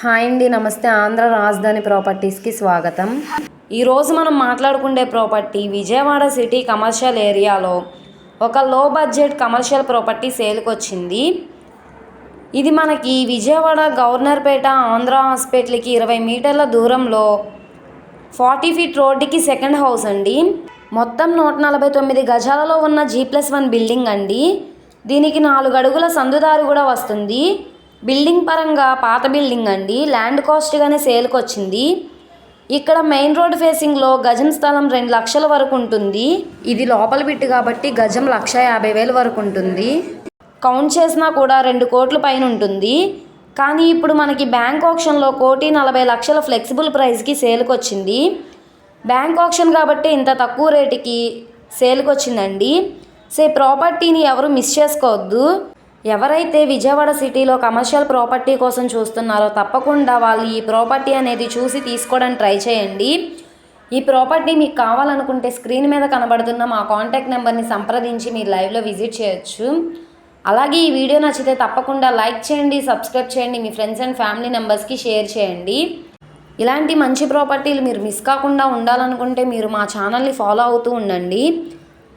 Hi అండి నమస్తే. ఆంధ్ర రాజధాని ప్రాపర్టీస్కి స్వాగతం. ఈరోజు మనం మాట్లాడుకునే ప్రాపర్టీ విజయవాడ సిటీ కమర్షియల్ ఏరియాలో ఒక లో బడ్జెట్ కమర్షియల్ ప్రాపర్టీ సేల్కి వచ్చింది ఇది మనకి విజయవాడ గవర్నర్పేట ఆంధ్ర హాస్పిటల్కి ఇరవై మీటర్ల దూరంలో ఫార్టీ ఫీట్ రోడ్డుకి సెకండ్ హౌస్ అండి. మొత్తం నూట నలభై తొమ్మిది గజాలలో ఉన్న జీ ప్లస్ వన్ బిల్డింగ్ అండి. దీనికి నాలుగు అడుగుల సందుదారు కూడా వస్తుంది. బిల్డింగ్ పరంగా పాత బిల్డింగ్ అండి. ల్యాండ్ కాస్ట్గానే సేల్కి వచ్చింది. ఇక్కడ మెయిన్ రోడ్ ఫేసింగ్లో గజం స్థలం రెండు లక్షల వరకు ఉంటుంది. ఇది లోపల బిట్టు కాబట్టి గజం లక్ష యాభై వేల వరకు ఉంటుంది. కౌంట్ చేసినా కూడా రెండు కోట్ల పైన ఉంటుంది. కానీ ఇప్పుడు మనకి బ్యాంక్ ఆప్షన్లో కోటి నలభై లక్షల ఫ్లెక్సిబుల్ ప్రైస్కి సేల్కి వచ్చింది. బ్యాంక్ ఆప్షన్ కాబట్టి ఇంత తక్కువ రేటుకి సేల్కి వచ్చిందండి. సే ప్రాపర్టీని ఎవరు మిస్ చేసుకోవద్దు. ఎవరైతే విజయవాడ సిటీలో కమర్షియల్ ప్రాపర్టీ కోసం చూస్తున్నారో తప్పకుండా వాళ్ళు ఈ ప్రాపర్టీ అనేది చూసి తీసుకోవడానికి ట్రై చేయండి. ఈ ప్రాపర్టీ మీకు కావాలనుకుంటే స్క్రీన్ మీద కనబడుతున్న మా కాంటాక్ట్ నెంబర్ని సంప్రదించి మీరు లైవ్లో విజిట్ చేయొచ్చు. అలాగే ఈ వీడియో నచ్చితే తప్పకుండా లైక్ చేయండి సబ్స్క్రైబ్ చేయండి మీ ఫ్రెండ్స్ అండ్ ఫ్యామిలీ మెంబర్స్కి షేర్ చేయండి. ఇలాంటి మంచి ప్రాపర్టీలు మీరు మిస్ కాకుండా ఉండాలనుకుంటే మీరు మా ఛానల్ని ఫాలో అవుతూ ఉండండి.